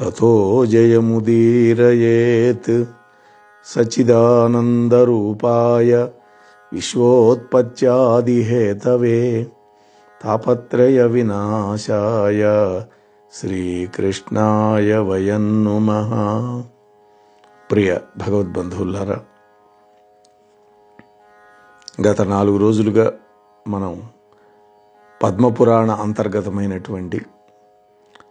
తతో జయముదీరయేత్. సచిదానందరూపాయ విశ్వోత్పత్యాదిహేతవే తాపత్రయ వినాశాయ శ్రీకృష్ణాయ వయన్నుమ ప్రియ భగవద్బంధువులారా గత నాలుగు రోజులుగా మనం పద్మపురాణ అంతర్గతమైనటువంటి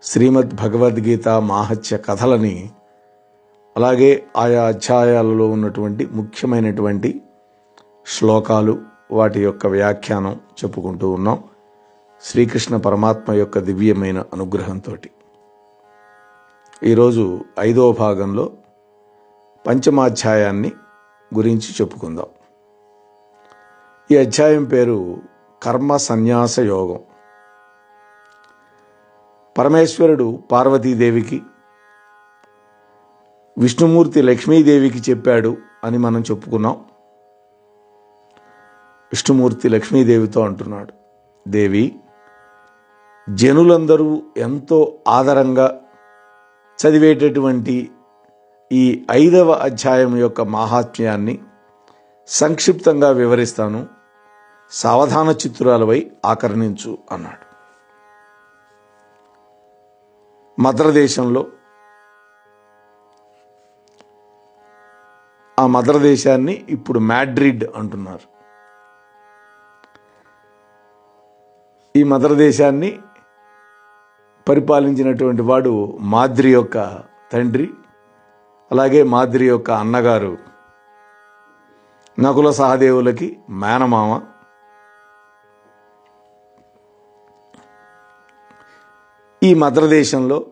శ్రీమద్ భగవద్గీత మాహత్య కథలని అలాగే ఆయా అధ్యాయాలలో ఉన్నటువంటి ముఖ్యమైనటువంటి శ్లోకాలు వాటి యొక్క వ్యాఖ్యానం చెప్పుకుంటూ ఉన్నాం. శ్రీకృష్ణ పరమాత్మ యొక్క దివ్యమైన అనుగ్రహంతో ఈరోజు ఐదవ భాగంలో పంచమాధ్యాయాన్ని గురించి చెప్పుకుందాం. ఈ అధ్యాయం పేరు కర్మ సన్యాస యోగం. పరమేశ్వరుడు పార్వతీదేవికి విష్ణుమూర్తి లక్ష్మీదేవికి చెప్పాడు అని మనం చెప్పుకున్నాం. విష్ణుమూర్తి లక్ష్మీదేవితో అంటున్నాడు దేవి జనులందరూ ఎంతో ఆదరంగా చదివేటటువంటి ఈ ఐదవ అధ్యాయం యొక్క మాహాత్మ్యాన్ని సంక్షిప్తంగా వివరిస్తాను. సావధాన చిత్రాలపై ఆకర్ణించు అన్నాడు. మద్రదేశంలో. ఆ మద్రదేశాన్ని ఇప్పుడు మ్యాడ్రిడ్ అంటున్నారు. ఈ మద్రదేశాన్ని పరిపాలించినటువంటి వాడు మాద్రి యొక్క తండ్రి అలాగే మాద్రి యొక్క అన్నగారు నకుల సహదేవులకి మేనమామ ఈ మద్రదేశంలో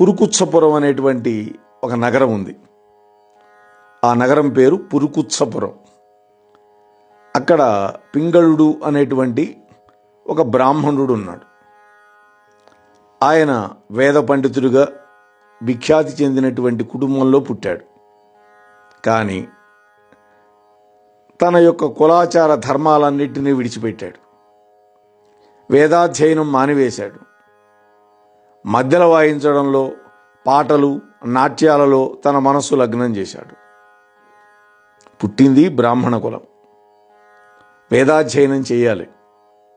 పురుకుత్సపురం అనేటువంటి ఒక నగరం ఉంది. ఆ నగరం పేరు పురుకుత్సపురం. అక్కడ పింగళుడు అనేటువంటి ఒక బ్రాహ్మణుడు ఉన్నాడు. ఆయన వేద పండితుడిగా విఖ్యాతి చెందినటువంటి కుటుంబంలో పుట్టాడు. కానీ తన యొక్క కులాచార ధర్మాలన్నింటినీ విడిచిపెట్టాడు. వేదాధ్యయనం మానివేశాడు. మధ్యలో వాయించడంలో పాటలు నాట్యాలలో తన మనస్సు లగ్నం చేశాడు. పుట్టింది బ్రాహ్మణ కులం. వేదాధ్యయనం చేయాలి.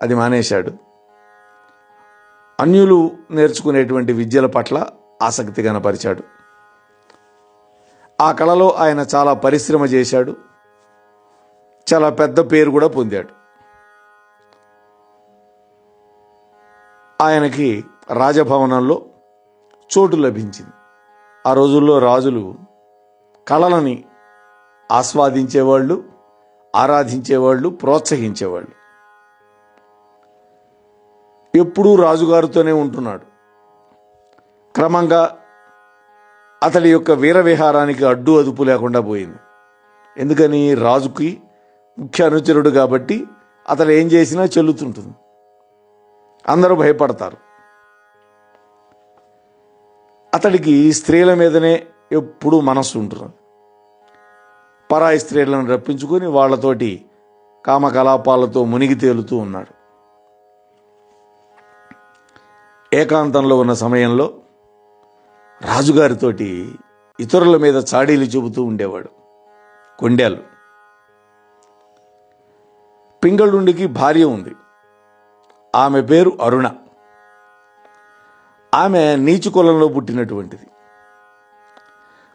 అది మానేశాడు. అన్యులు నేర్చుకునేటువంటి విద్యల పట్ల ఆసక్తి కనపరిచాడు. ఆ కళలో ఆయన చాలా పరిశ్రమ చేశాడు. చాలా పెద్ద పేరు కూడా పొందాడు. ఆయనకి రాజభవనంలో చోటు లభించింది. ఆ రోజుల్లో రాజులు కళలని ఆస్వాదించేవాళ్ళు ఆరాధించేవాళ్ళు ప్రోత్సహించేవాళ్ళు. ఎప్పుడూ రాజుగారితోనే ఉంటున్నాడు. క్రమంగా అతడి యొక్క వీర విహారానికి అడ్డు అదుపు లేకుండా పోయింది. ఎందుకని? రాజుకి ముఖ్య అనుచరుడు కాబట్టి అతడు ఏం చేసినా చెల్లుతుంటుంది. అందరూ భయపడతారు. అతడికి స్త్రీల మీదనే ఎప్పుడూ మనస్సు ఉంటుంది. పరాయి స్త్రీలను రప్పించుకొని వాళ్ళతోటి కామకలాపాలతో మునిగి తేలుతూ ఉన్నాడు. ఏకాంతంలో ఉన్న సమయంలో రాజుగారితోటి ఇతరుల మీద చాడీలు చెబుతూ ఉండేవాడు. కొండేలు. పింగళుండికి భార్య ఉంది. ఆమె పేరు అరుణ. ఆమె నీచు కులంలో పుట్టినటువంటిది.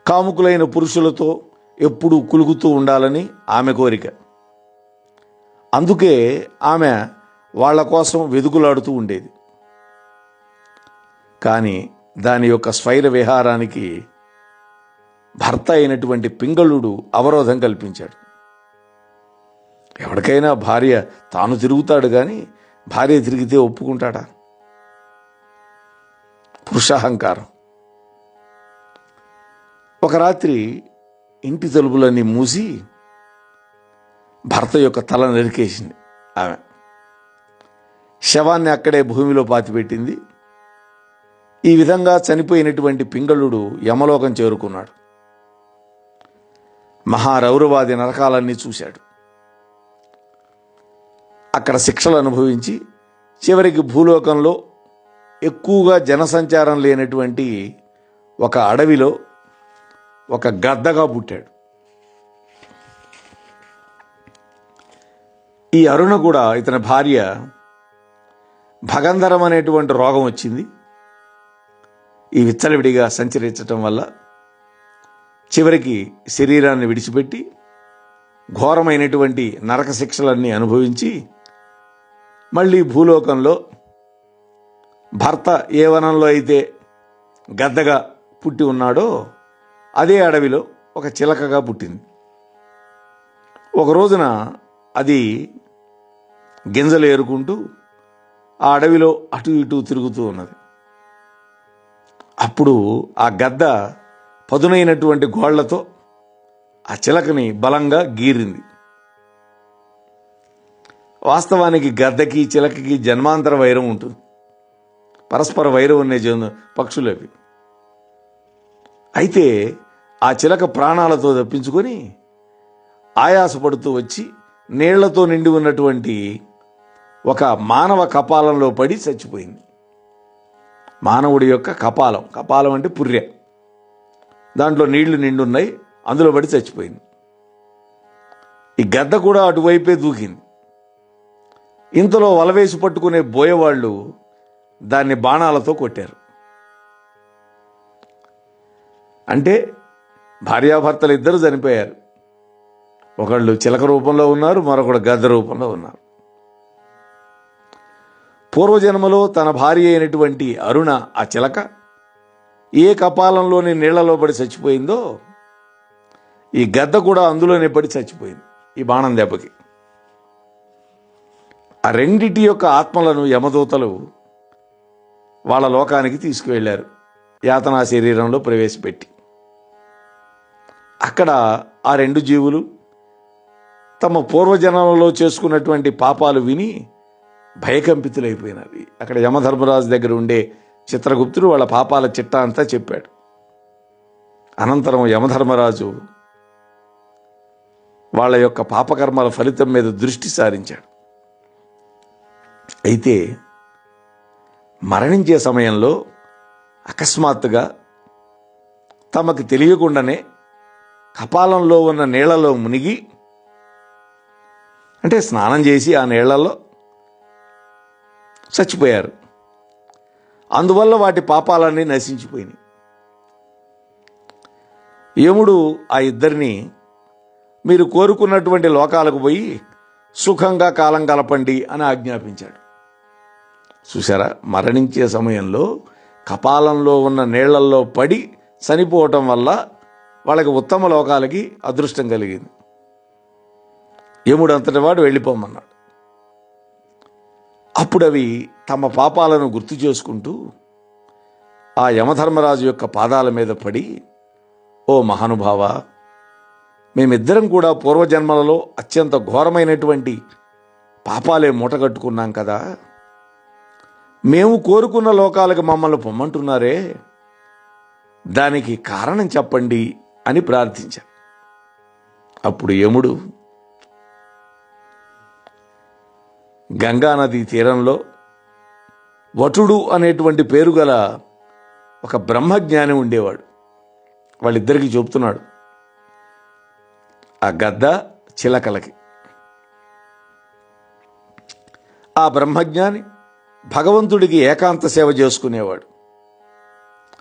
కాముకులైన పురుషులతో ఎప్పుడూ కులుగుతూ ఉండాలని ఆమె కోరిక. అందుకే ఆమె వాళ్ళ కోసం వెదుకులాడుతూ ఉండేది. కానీ దాని యొక్క స్వైర విహారానికి భర్త అయినటువంటి పింగళుడు అవరోధం కల్పించాడు. ఎవరికైనా భార్య తాను తిరుగుతాడు కానీ భార్య తిరిగితే ఒప్పుకుంటాడా? పురుషాహంకారం. ఒక రాత్రి ఇంటి తలుపులన్నీ మూసి భర్త యొక్క తల నరికేసింది ఆమె. శవాన్ని అక్కడే భూమిలో పాతిపెట్టింది. ఈ విధంగా చనిపోయినటువంటి పింగళుడు యమలోకం చేరుకున్నాడు. మహారౌరవాది నరకాలన్నీ చూశాడు. అక్కడ శిక్షలు అనుభవించి చివరికి భూలోకంలో ఎక్కువగా జనసంచారం లేనటువంటి ఒక అడవిలో ఒక గద్దగా పుట్టాడు. ఈ అరుణ కూడా ఇతని భార్య భగంధరం అనేటువంటి రోగం వచ్చింది. ఈ విచ్చలవిడిగా సంచరించటం వల్ల చివరికి శరీరాన్ని విడిచిపెట్టి ఘోరమైనటువంటి నరక శిక్షలన్నీ అనుభవించి మళ్ళీ భూలోకంలో భర్త ఏ వనంలో అయితే గద్దగా పుట్టి ఉన్నాడో అదే అడవిలో ఒక చిలకగా పుట్టింది. ఒక రోజున అది గింజలు ఏరుకుంటూ ఆ అడవిలో అటు ఇటు తిరుగుతూ ఉన్నది. అప్పుడు ఆ గద్ద పదునైనటువంటి గోళ్ళతో ఆ చిలకని బలంగా గీరింది. వాస్తవానికి గద్దకి చిలకకి జన్మాంతర వైరం ఉంటుంది. పరస్పర వైరం ఉండే పక్షులు పక్షులవి అయితే ఆ చిలక ప్రాణాలతో తప్పించుకొని ఆయాసపడుతూ వచ్చి నీళ్ళతో నిండి ఉన్నటువంటి ఒక మానవ కపాలంలో పడి చచ్చిపోయింది. మానవుడి యొక్క కపాలం. కపాలం అంటే పుర్రె. దాంట్లో నీళ్ళు నిండున్నాయి అందులో పడి చచ్చిపోయింది. ఈ గద్ద కూడా అటువైపే దూకింది. ఇంతలో వలవేసి పట్టుకునే బోయవాళ్ళు దాన్ని బాణాలతో కొట్టారు. అంటే భార్యాభర్తలు ఇద్దరు చనిపోయారు. ఒకళ్ళు చిలక రూపంలో ఉన్నారు మరొకడు గద్ద రూపంలో ఉన్నారు. పూర్వజన్మలో తన భార్య అయినటువంటి అరుణ ఆ చిలక ఏ కపాలంలోని నీళ్ళలో పడి చచ్చిపోయిందో ఈ గద్ద కూడా అందులోనే పడి చచ్చిపోయింది ఈ బాణం దెబ్బకి. ఆ రెండిటి యొక్క ఆత్మలను యమదూతలు వాళ్ళ లోకానికి తీసుకువెళ్ళారు. యాతనా శరీరంలో ప్రవేశపెట్టి. అక్కడ ఆ రెండు జీవులు తమ పూర్వజన్మలో చేసుకున్నటువంటి పాపాలు విని భయకంపితులైపోయినవి అక్కడ యమధర్మరాజు దగ్గర ఉండే చిత్రగుప్తుడు వాళ్ళ పాపాల చిట్టా అంతా చెప్పాడు. అనంతరం యమధర్మరాజు వాళ్ళ యొక్క పాపకర్మల ఫలితం మీద దృష్టి సారించాడు. అయితే మరణించే సమయంలో అకస్మాత్తుగా తమకు తెలియకుండానే కపాలంలో ఉన్న నీళ్ళలో మునిగి అంటే స్నానం చేసి ఆ నీళ్ళలో చచ్చిపోయారు. అందువల్ల వాటి పాపాలన్నీ నశించిపోయినాయి. యముడు ఆ ఇద్దరిని మీరు కోరుకున్నటువంటి లోకాలకు పోయి సుఖంగా కాలం గలపండి అని ఆజ్ఞాపించాడు. చూసారా మరణించే సమయంలో కపాలంలో ఉన్న నీళ్ళల్లో పడి చనిపోవటం వల్ల వాళ్ళకి ఉత్తమ లోకాలకి అదృష్టం కలిగింది. యముడు అంతటి వాడు వెళ్ళిపోమన్నాడు. అప్పుడు అవి తమ పాపాలను గుర్తు చేసుకుంటూ ఆ యమధర్మరాజు యొక్క పాదాల మీద పడి ఓ మహానుభావ మేమిద్దరం కూడా పూర్వజన్మలలో అత్యంత ఘోరమైనటువంటి పాపాలే మూటగట్టుకున్నాం కదా. మేము కోరుకున్న లోకాలకు మమ్మల్ని పొమ్మంటున్నారే? దానికి కారణం చెప్పండి అని ప్రార్థించారు. అప్పుడు యముడు గంగానది తీరంలో వటుడు అనేటువంటి పేరు గల ఒక బ్రహ్మజ్ఞాని ఉండేవాడు. వాళ్ళిద్దరికీ చెబుతున్నాడు ఆ గద్ద చిలకలకి. ఆ బ్రహ్మజ్ఞాని భగవంతుడికి ఏకాంత సేవ చేసుకునేవాడు.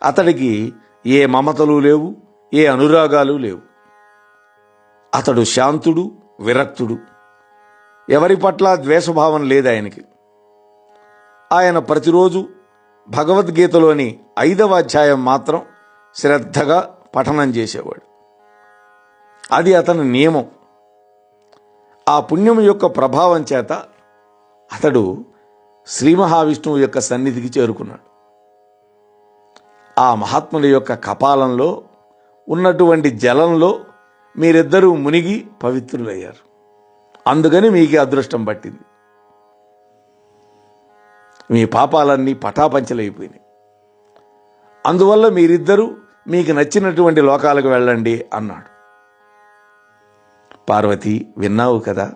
అతడికి ఏ మమతలు లేవు ఏ అనురాగాలు లేవు. అతడు శాంతుడు విరక్తుడు. ఎవరి పట్ల ద్వేషభావం లేదు ఆయనకి. ఆయన ప్రతిరోజు భగవద్గీతలోని ఐదవ అధ్యాయం మాత్రం శ్రద్ధగా పఠనం చేసేవాడు. అది అతని నియమం. ఆ పుణ్యం యొక్క ప్రభావం చేత అతడు శ్రీ మహావిష్ణువు యొక్క సన్నిధికి చేరుకున్నాడు. ఆ మహాత్ముల యొక్క కపాలంలో ఉన్నటువంటి జలంలో మీరిద్దరూ మునిగి పవిత్రులయ్యారు. అందుకని మీకు అదృష్టం పట్టింది. మీ పాపాలన్నీ పటాపంచలైపోయినాయి. అందువల్ల మీరిద్దరూ మీకు నచ్చినటువంటి లోకాలకు వెళ్ళండి అన్నాడు. పార్వతి విన్నావు కదా?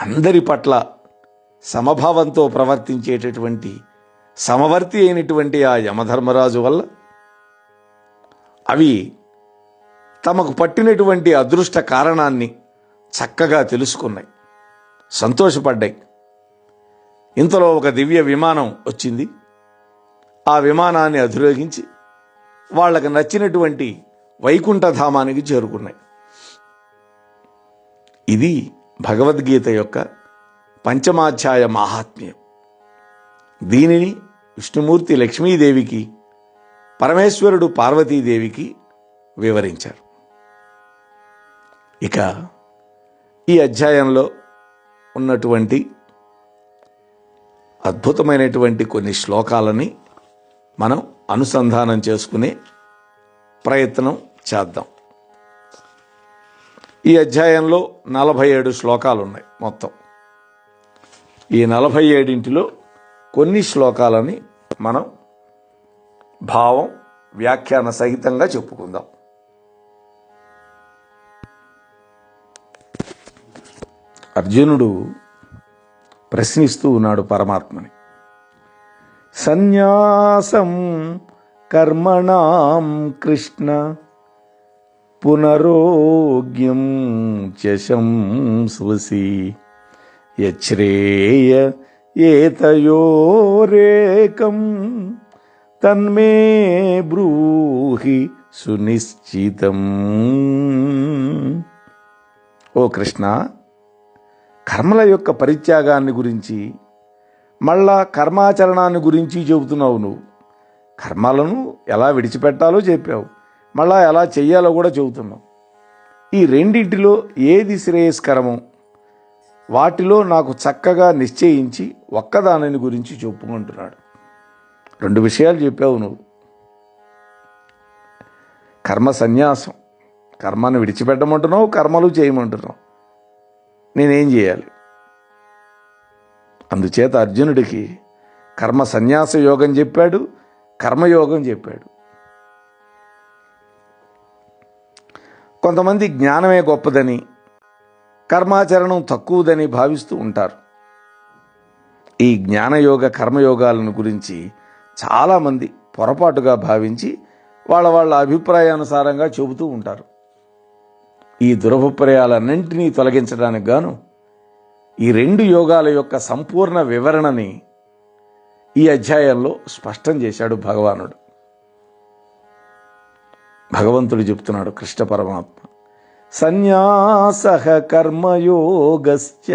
అందరి పట్ల సమభావంతో ప్రవర్తించేటటువంటి సమవర్తి అయినటువంటి ఆ యమధర్మరాజు వల్ల అవి తమకు పట్టినటువంటి అదృష్ట కారణాన్ని చక్కగా తెలుసుకున్నాయి సంతోషపడ్డాయి. ఇంతలో ఒక దివ్య విమానం వచ్చింది. ఆ విమానాన్ని అధిరోగించి వాళ్ళకు నచ్చినటువంటి వైకుంఠధామానికి చేరుకున్నాయి. ఇది భగవద్గీత యొక్క పంచమాధ్యాయ మాహాత్మ్యం. దీనిని విష్ణుమూర్తి లక్ష్మీదేవికి పరమేశ్వరుడు పార్వతీదేవికి వివరించారు. ఇక ఈ అధ్యాయంలో ఉన్నటువంటి అద్భుతమైనటువంటి కొన్ని శ్లోకాలని మనం అనుసంధానం చేసుకునే ప్రయత్నం చేద్దాం. ఈ అధ్యాయంలో నలభై ఏడు శ్లోకాలు ఉన్నాయి మొత్తం. ఈ నలభై ఏడింటిలో కొన్ని శ్లోకాలని మనం భావం వ్యాఖ్యాన సహితంగా చెప్పుకుందాం. అర్జునుడు ప్రశ్నిస్తూ ఉన్నాడు పరమాత్మని. సన్యాసం కర్మణాం కృష్ణ పునరోగ్యం చశంస్వసి యచ్రేయ ఏతయోరేకం తన్మే బ్రూహి సునిశ్చితం ఓ కృష్ణ కర్మల యొక్క పరిత్యాగాన్ని గురించి మళ్ళా కర్మాచరణాన్ని గురించి చెబుతున్నావు నువ్వు. కర్మలను ఎలా విడిచిపెట్టాలో చెప్పావు మళ్ళా ఎలా చెయ్యాలో కూడా చెబుతున్నావు. ఈ రెండింటిలో ఏది శ్రేయస్కరమో వాటిలో నాకు చక్కగా నిశ్చయించి ఒక్కదానిని గురించి చెప్పుకుంటున్నాడు. రెండు విషయాలు చెప్పావు నువ్వు. కర్మ సన్యాసం. కర్మను విడిచిపెట్టమంటున్నావు కర్మలు చేయమంటున్నావు. నేనేం చేయాలి? అందుచేత అర్జునుడికి కర్మ సన్యాస యోగం చెప్పాడు కర్మయోగం చెప్పాడు. కొంతమంది జ్ఞానమే గొప్పదని కర్మాచరణం తక్కువదని భావిస్తూ ఉంటారు. ఈ జ్ఞానయోగ కర్మయోగాలను గురించి చాలామంది పొరపాటుగా భావించి వాళ్ళ వాళ్ళ అభిప్రాయానుసారంగా చెబుతూ ఉంటారు. ఈ దురభిప్రాయాలన్నింటినీ తొలగించడానికి గాను ఈ రెండు యోగాల యొక్క సంపూర్ణ వివరణని ఈ అధ్యాయంలో స్పష్టం చేశాడు భగవానుడు. భగవంతుడు చెప్తున్నాడు కృష్ణ పరమాత్మ సన్యాస కర్మయోగశ్చ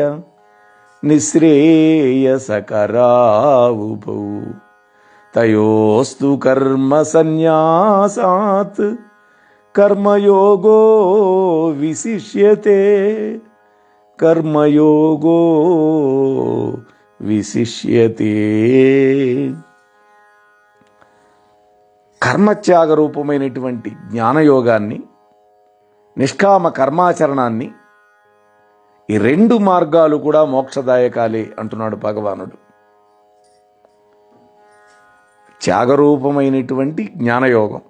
నిశ్రేయసకరావుభౌ తయోస్తు కర్మ సన్యాసాత్ కర్మయోగో విశిష్యతే కర్మయోగో విశిష్యతే కర్మత్యాగ రూపమైనటువంటి జ్ఞానయోగాన్ని నిష్కామ కర్మాచరణాన్ని ఈ రెండు మార్గాలు కూడా మోక్షదాయకాలే అంటున్నాడు భగవానుడు. త్యాగరూపమైనటువంటి జ్ఞానయోగం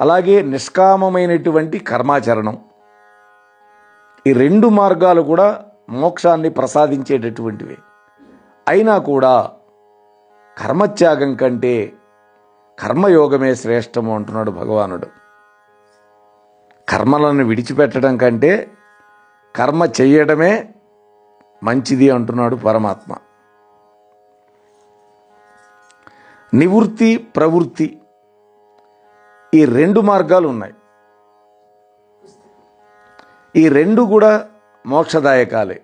అలాగే నిష్కామమైనటువంటి కర్మాచరణం ఈ రెండు మార్గాలు కూడా మోక్షాన్ని ప్రసాదించేటటువంటివే. అయినా కూడా కర్మత్యాగం కంటే కర్మయోగమే శ్రేష్టము అంటున్నాడు భగవానుడు. కర్మలను విడిచిపెట్టడం కంటే కర్మ చేయడమే మంచిది అంటున్నాడు పరమాత్మ. నివృత్తి ప్రవృత్తి ఈ రెండు మార్గాలు ఉన్నాయి. ఈ రెండు కూడా మోక్షదాయకాలే.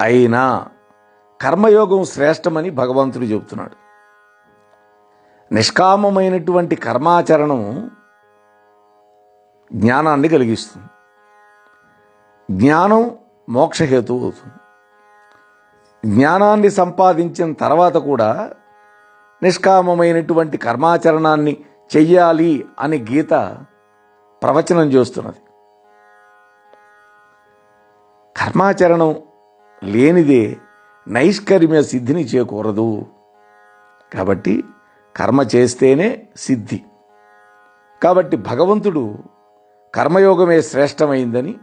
అయినా కర్మయోగం శ్రేష్టమని భగవంతుడు చెబుతున్నాడు. నిష్కామమైనటువంటి కర్మాచరణం జ్ఞానాన్ని కలిగిస్తుంది. జ్ఞానం మోక్షహేతు అవుతుంది. జ్ఞానాన్ని సంపాదించిన తర్వాత కూడా నిష్కామమైనటువంటి కర్మాచరణాన్ని చెయ్యాలి అని గీత ప్రవచనం చేస్తున్నది. కర్మాచరణం లేనిదే నైష్కర్మ్య సిద్ధిని చేకూరదు. కాబట్టి కర్మ చేస్తేనే సిద్ధి. కాబట్టి భగవంతుడు కర్మయోగమే శ్రేష్టమైందని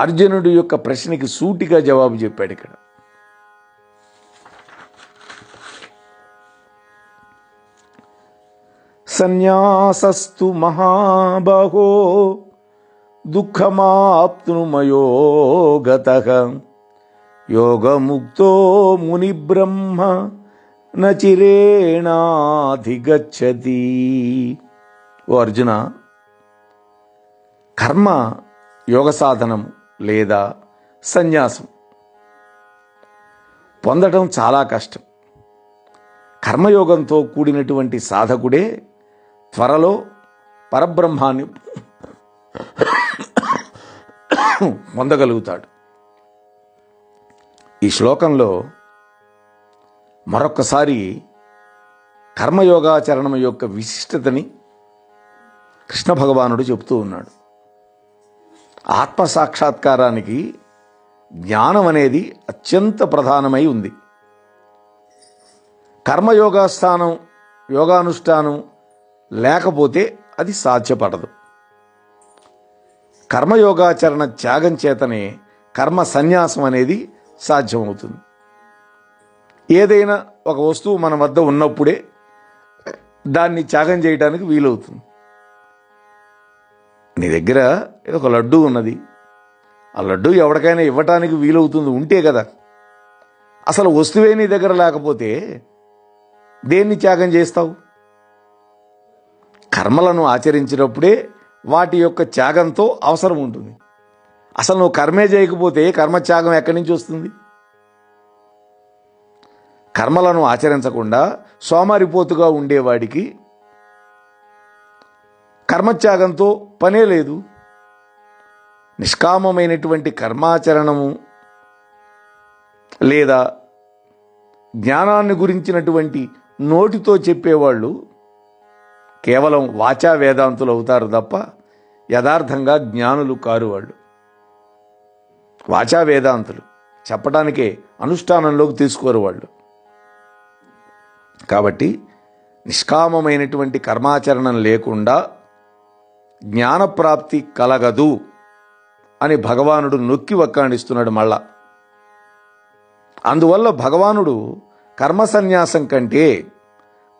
అర్జునుడి యొక్క ప్రశ్నకి సూటిగా జవాబు చెప్పాడు ఇక్కడ. సన్యాసస్తు మహాబహో దుఃఖమాప్నుమయోగత యోగముక్తో మునిబ్రహ్మ నచిరేణాధిగచ్చతి. ఓ అర్జున కర్మ యోగ సాధనం లేదా సన్యాసం. పొందడం చాలా కష్టం. కర్మయోగంతో కూడినటువంటి సాధకుడే త్వరలో పరబ్రహ్మాన్ని పొందగలుగుతాడు. ఈ శ్లోకంలో మరొక్కసారి కర్మయోగాచరణం యొక్క విశిష్టతని కృష్ణ భగవానుడు చెబుతూ ఉన్నాడు. ఆత్మ సాక్షాత్కారానికి జ్ఞానం అనేది అత్యంత ప్రధానమై ఉంది. కర్మయోగాస్థానం యోగానుష్ఠానం లేకపోతే అది సాధ్యపడదు. కర్మయోగాచరణ త్యాగం చేతనే కర్మ సన్యాసం అనేది సాధ్యమవుతుంది. ఏదైనా ఒక వస్తువు మన వద్ద ఉన్నప్పుడే దాన్ని త్యాగం చేయడానికి వీలవుతుంది. నీ దగ్గర ఏదో ఒక లడ్డు ఉన్నది. ఆ లడ్డు ఎవరికైనా ఇవ్వటానికి వీలవుతుంది ఉంటే కదా. అసలు వస్తువే నీ దగ్గర లేకపోతే దేన్ని త్యాగం చేస్తావు? కర్మలను ఆచరించినప్పుడే వాటి యొక్క త్యాగంతో అవసరం ఉంటుంది. అసలు నువ్వు కర్మే చేయకపోతే కర్మత్యాగం ఎక్కడి నుంచి వస్తుంది? కర్మలను ఆచరించకుండా సోమరిపోతుగా ఉండేవాడికి కర్మత్యాగంతో పనే లేదు. నిష్కామమైనటువంటి కర్మాచరణము లేదా జ్ఞానాన్ని గురించినటువంటి నోటితో చెప్పేవాళ్ళు కేవలం వాచా వేదాంతులు అవుతారు తప్ప యథార్థంగా జ్ఞానులు కారు వాళ్ళు వాచా వేదాంతులు చెప్పడానికే అనుష్ఠానంలోకి తీసుకోరు వాళ్ళు కాబట్టి నిష్కామమైనటువంటి కర్మాచరణం లేకుండా జ్ఞానప్రాప్తి కలగదు అని భగవానుడు నొక్కి వక్కాణిస్తున్నాడు మళ్ళా. అందువల్ల భగవానుడు కర్మ సన్యాసం కంటే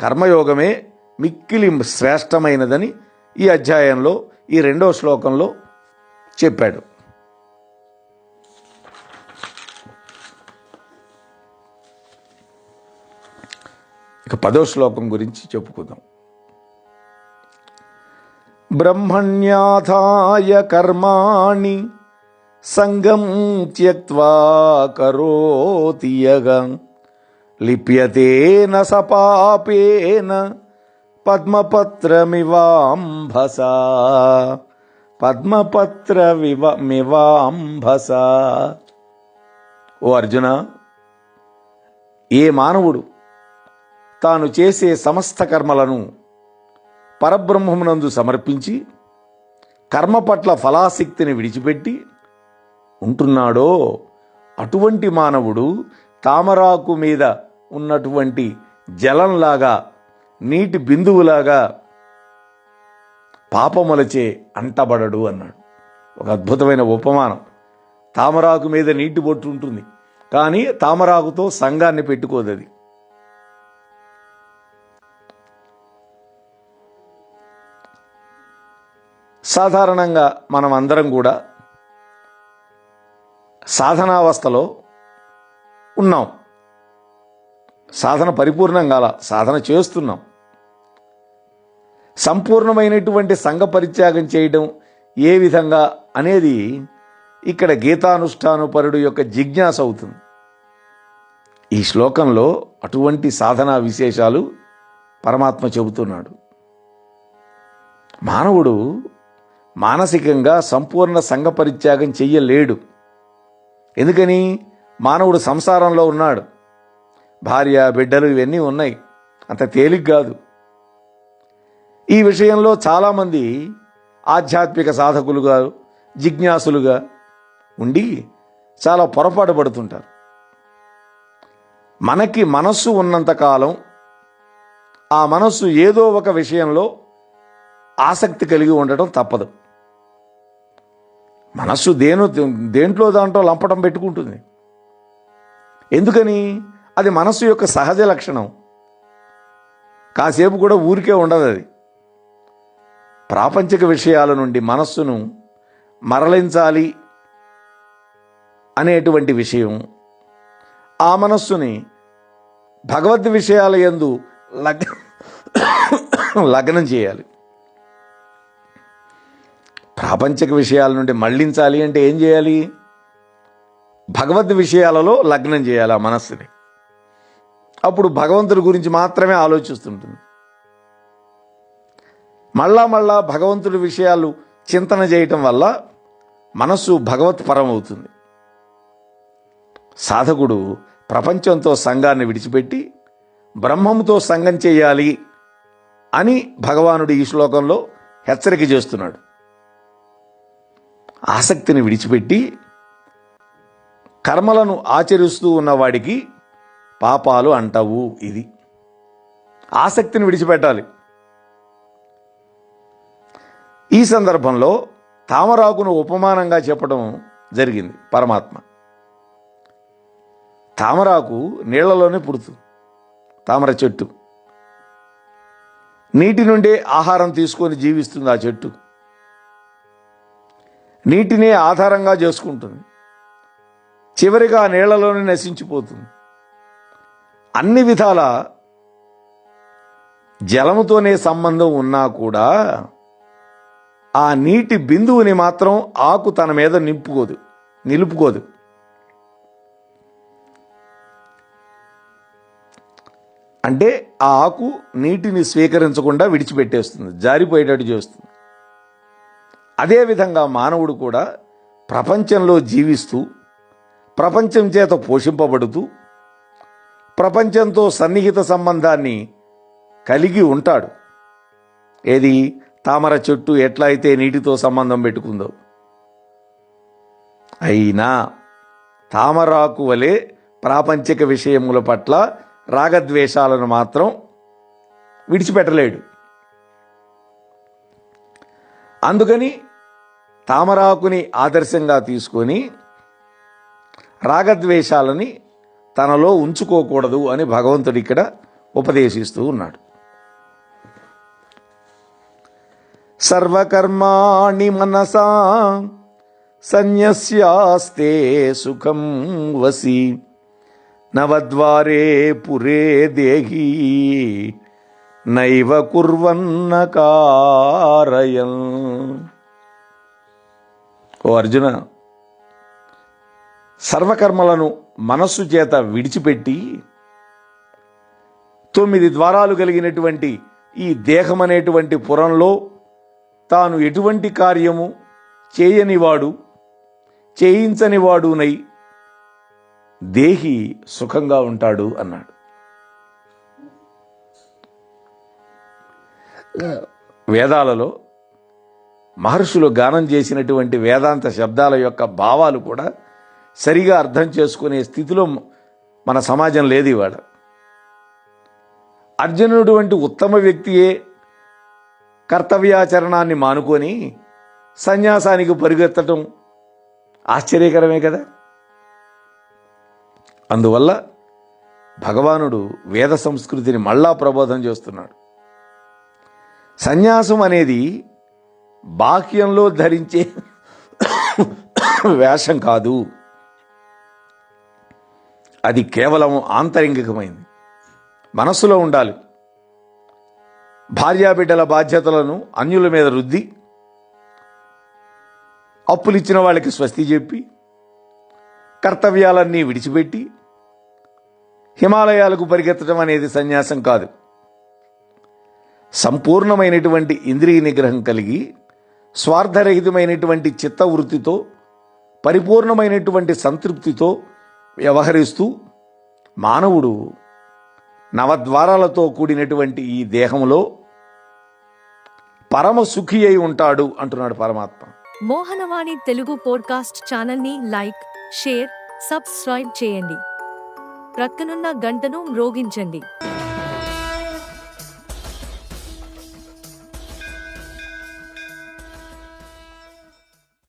కర్మయోగమే మిక్కిలి శ్రేష్టమైనదని ఈ అధ్యాయంలో ఈ రెండో శ్లోకంలో చెప్పాడు. ఇక పదో శ్లోకం గురించి చెప్పుకుందాం. బ్రహ్మణ్యాథాయ కర్మాణి సంగం త్యక్వా కరోతి లిప్యతేన సపాపేన పద్మపత్రమివాంభస పద్మపత్రవివ మివాంభస ఓ అర్జున ఏ మానవుడు తాను చేసే సమస్త కర్మలను పరబ్రహ్మమునందు సమర్పించి కర్మ పట్ల ఫలాసక్తిని విడిచిపెట్టి ఉంటున్నాడో అటువంటి మానవుడు తామరాకు మీద ఉన్నటువంటి జలంలాగా నీటి బిందువులాగా పాపములచే అంటబడడు అన్నాడు. ఒక అద్భుతమైన ఉపమానం. తామరాకు మీద నీటి బొట్టు ఉంటుంది. కానీ తామరాకుతో సంఘాన్ని పెట్టుకోదది. సాధారణంగా మనం అందరం కూడా సాధనావస్థలో ఉన్నాం. సాధన పరిపూర్ణం కాల సాధన చేస్తున్నాం. సంపూర్ణమైనటువంటి సంఘ పరిత్యాగం చేయడం ఏ విధంగా అనేది ఇక్కడ గీతానుష్ఠానపరుడు యొక్క జిజ్ఞాస అవుతుంది. ఈ శ్లోకంలో అటువంటి సాధనా విశేషాలు పరమాత్మ చెబుతున్నాడు. మానవుడు మానసికంగా సంపూర్ణ సంఘ పరిత్యాగం చెయ్యలేడు. ఎందుకని? మానవుడు సంసారంలో ఉన్నాడు. భార్య బిడ్డలు ఇవన్నీ ఉన్నాయి. అంత తేలిక కాదు. ఈ విషయంలో చాలామంది ఆధ్యాత్మిక సాధకులుగా జిజ్ఞాసులుగా ఉండి చాలా పొరపాటు పడుతుంటారు. మనకి మనస్సు ఉన్నంతకాలం ఆ మనస్సు ఏదో ఒక విషయంలో ఆసక్తి కలిగి ఉండటం తప్పదు. మనస్సు దేను దేంట్లో దాంట్లో లంపటం పెట్టుకుంటుంది. ఎందుకని? అది మనస్సు యొక్క సహజ లక్షణం. కాసేపు కూడా ఊరికే ఉండదు అది. ప్రాపంచిక విషయాల నుండి మనస్సును మరలించాలి అనేటువంటి విషయం. ఆ మనస్సుని భగవద్ విషయాల యందు లగ్న లగ్నం చేయాలి. ప్రాపంచిక విషయాల నుండి మళ్ళించాలి అంటే ఏం చేయాలి? భగవద్ విషయాలలో లగ్నం చేయాలి ఆ మనస్సుని. అప్పుడు భగవంతుడి గురించి మాత్రమే ఆలోచిస్తుంటుంది. మళ్ళా మళ్ళా భగవంతుడి విషయాలు చింతన చేయటం వల్ల మనస్సు భగవత్ పరం అవుతుంది సాధకుడు ప్రపంచంతో సంఘాన్ని విడిచిపెట్టి బ్రహ్మంతో సంఘం చేయాలి అని భగవానుడు ఈ శ్లోకంలో హెచ్చరిక చేస్తున్నాడు. ఆసక్తిని విడిచిపెట్టి కర్మలను ఆచరిస్తూ ఉన్నవాడికి పాపాలు అంటవు ఇది. ఆసక్తిని విడిచిపెట్టాలి. ఈ సందర్భంలో తామరాకును ఉపమానంగా చెప్పడం జరిగింది పరమాత్మ. తామరాకు నీళ్ళలోనే పుడుతుంది. తామర చెట్టు. నీటి నుండే ఆహారం తీసుకొని జీవిస్తుంది ఆ చెట్టు. నీటినే ఆధారంగా చేసుకుంటుంది. చివరిగా నీళ్ళలోనే నశించిపోతుంది. అన్ని విధాల జలముతోనే సంబంధం ఉన్నా కూడా ఆ నీటి బిందువుని మాత్రం ఆకు తన మీద నింపుకోదు నిలుపుకోదు. అంటే ఆ ఆకు నీటిని స్వీకరించకుండా విడిచిపెట్టేస్తుంది జారిపోయేటట్టు చేస్తుంది. అదేవిధంగా మానవుడు కూడా ప్రపంచంలో జీవిస్తూ ప్రపంచం చేత పోషింపబడుతూ ప్రపంచంతో సన్నిహిత సంబంధాన్ని కలిగి ఉంటాడు. ఏది? తామర చెట్టు ఎట్లా అయితే నీటితో సంబంధం పెట్టుకుందో. అయినా తామరాకు వలె ప్రాపంచిక విషయముల పట్ల రాగద్వేషాలను మాత్రం విడిచిపెట్టలేడు. అందుకని తామరాకుని ఆదర్శంగా తీసుకొని రాగద్వేషాలని తనలో ఉంచుకోకూడదు అని భగవంతుడు ఇక్కడ ఉపదేశిస్తూ ఉన్నాడు. సర్వకర్మాణి మనసా సన్యస్యాస్తే సుఖం వసి నవద్వారే పురే దేహి నైవ కుర్వన్న కారయం ఓ అర్జున సర్వకర్మలను మనస్సు చేత విడిచిపెట్టి తొమ్మిది ద్వారాలు కలిగినటువంటి ఈ దేహం అనేటువంటి పురంలో తాను ఎటువంటి కార్యము చేయనివాడు చేయించనివాడునై దేహి సుఖంగా ఉంటాడు అన్నాడు. వేదాలలో మహర్షులు గానం చేసినటువంటి వేదాంత శబ్దాల యొక్క భావాలు కూడా సరిగా అర్థం చేసుకునే స్థితిలో మన సమాజం లేదు ఇవాళ. అర్జునుడు వంటి ఉత్తమ వ్యక్తియే కర్తవ్యాచరణాన్ని మానుకొని సన్యాసానికి పరిగెత్తటం ఆశ్చర్యకరమే కదా. అందువల్ల భగవానుడు వేద సంస్కృతిని మళ్ళా ప్రబోధం చేస్తున్నాడు. సన్యాసం అనేది బాహ్యంలో ధరించే వేషం కాదు. అది కేవలం ఆంతరింగికమైంది. మనస్సులో ఉండాలి. భార్యాబిడ్డల బాధ్యతలను అన్యుల మీద రుద్ది అప్పులిచ్చిన వాళ్ళకి స్వస్తి చెప్పి కర్తవ్యాలన్నీ విడిచిపెట్టి హిమాలయాలకు పరిగెత్తడం అనేది సన్యాసం కాదు. సంపూర్ణమైనటువంటి ఇంద్రియ నిగ్రహం కలిగి స్వార్థరహితమైనటువంటి చిత్తవృత్తితో పరిపూర్ణమైనటువంటి సంతృప్తితో వ్యవహరిస్తూ మానవుడు నవద్వారాలతో కూడినటువంటి ఈ దేహంలో పరమ సుఖి అయి ఉంటాడు అంటున్నాడు పరమాత్మ. మోహనవాణి తెలుగు పోడ్కాస్ట్ ఛానల్ని లైక్ షేర్ సబ్స్క్రైబ్ చేయండి. ప్రక్కనున్న గంటను మ్రోగించండి.